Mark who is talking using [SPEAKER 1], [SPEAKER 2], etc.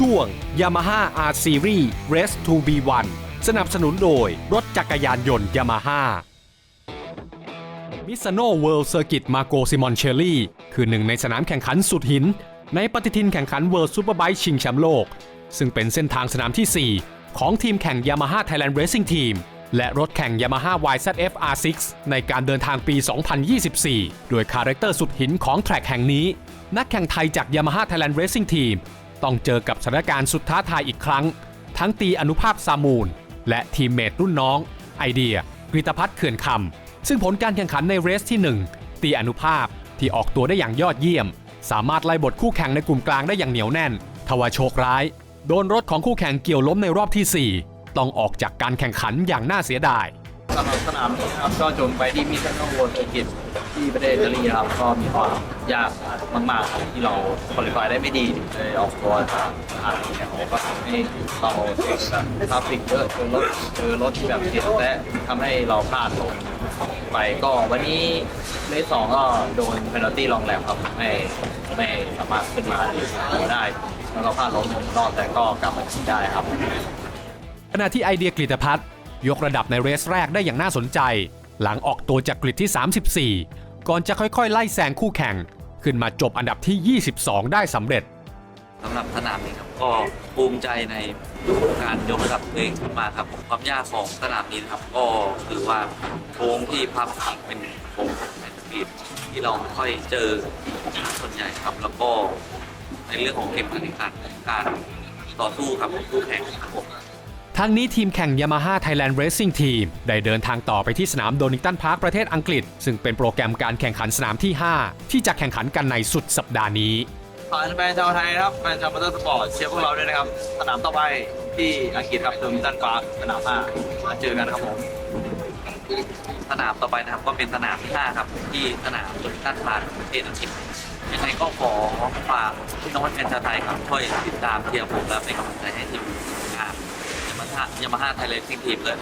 [SPEAKER 1] ช่วง Yamaha R Series Race to B1 สนับสนุนโดยรถจักรยานยนต์ Yamaha มิซ a โนเวิลด์เซอร์กิตมาโกซิมอนเชลลี่คือหนึ่งในสนามแข่งขันสุดหิน ในปฏิทินแข่งขันเวิลด์ซูเปอร์ไบค์ชิงแชมป์โลก ซึ่งเป็นเส้นทางสนามที่ 4 ของทีมแข่ง Yamaha Thailand Racing Team และรถแข่ง Yamaha YZF R6 ในการเดินทางปี 2024 โดยคาแรคเตอร์สุดหินของแทร็กแห่งนี้ นักแข่งไทยจาก Yamaha Thailand Racing Team ต้องเจอกับสถานการณ์สุดท้าทายอีกครั้ง ทั้งตีอนุภาพซามูล และทีมเมทรุ่นน้อง ไอเดียกริตพัฒน์เขื่อนคำซึ่งผลการแข่งขันในเรสที่ 1 ตีอนุภาพที่ออกตัวได้อย่างยอดเยี่ยม สามารถไล่บทคู่แข่งในกลุ่มกลางได้อย่างเหนียวแน่น ทว่าโชคร้าย โดนรถของคู่แข่งเกี่ยวล้มในรอบทีสี่4 ต้องออกจากการแข่งขันอย่างน่าเสียดาย
[SPEAKER 2] สำหรับสนามนี้นะครับก็จงไปที่มิสเตอร์โวลเซอร์กิตที่ประเทศอิตาลีนครับก็มีความยากมากๆที่เราคุริฟายได้ไม่ดีเลยออกตัวทางทางแข่งก็ทำให้เราเจอแบบทราฟิกเยอะเจอรถเจอรถที่แบบเสียและทำให้เราพลาดลงไปก็วันนี้เลสสองก็โดนเพนัลตี้ลองแลมครับไม่ไม่สามารถขึ้นมาได้แล้วก็พลาดลงหนึ่งรอบแต่ก็กลับมาชิงได้ครับ
[SPEAKER 1] ขณะที่ไอเดียกฤตพัฒน์ ยกระดับในเรสแรกได้อย่างน่าสนใจ หลังออกตัวจากกริดที่ 34 ก่อนจะค่อยๆ ไล่แซงคู่แข่ง ขึ้นมาจบอันดับที่ 22 ได้สำเร็จ
[SPEAKER 3] สำหรับสนามนี้ครับก็ภูมิใจในการยกระดับตัวเองขึ้นมาครับความยากของสนามนี้นะครับ ก็คือว่าโค้งที่พับอีกเป็นโค้งเป็นปีดที่เราไม่ค่อยเจอส่วนใหญ่ครับ แล้วก็ในเรื่องของเกมการแข่งขันการต่อสู้ครับของคู่แข่งครับผม
[SPEAKER 1] ทั้งนี้ทีมแข่ง Yamaha Thailand Racing Team ได้เดินทางต่อไปที่สนามโดนิงตันพาร์คประเทศอังกฤษ ซึ่งเป็นโปรแกรมการแข่งขันสนามที่ 5 ที่จะแข่งขันกันในสุดสัปดาห์นี้
[SPEAKER 2] ขอแฟนชาวไทยนะครับแฟนชาวมอเตอร์สปอร์ตเชียร์พวกเราด้วยนะครับ สนามต่อไปที่อังกฤษครับโดมินตันปาร์คสนามห้ามาเจอกันครับผม
[SPEAKER 3] สนามต่อไปนะครับก็เป็นสนามที่5ครับ ที่สนามโดมินตันพาร์คประเทศอังกฤษยังไงก็ขอฝากพี่น้องแฟนชาวไทยครับช่วยติดตามเชียร์ผมและเป็นกำลังใจให้ทีมงาน ยามาฮ่ายามาฮ่าไทยเลสซิ่งทีมเลย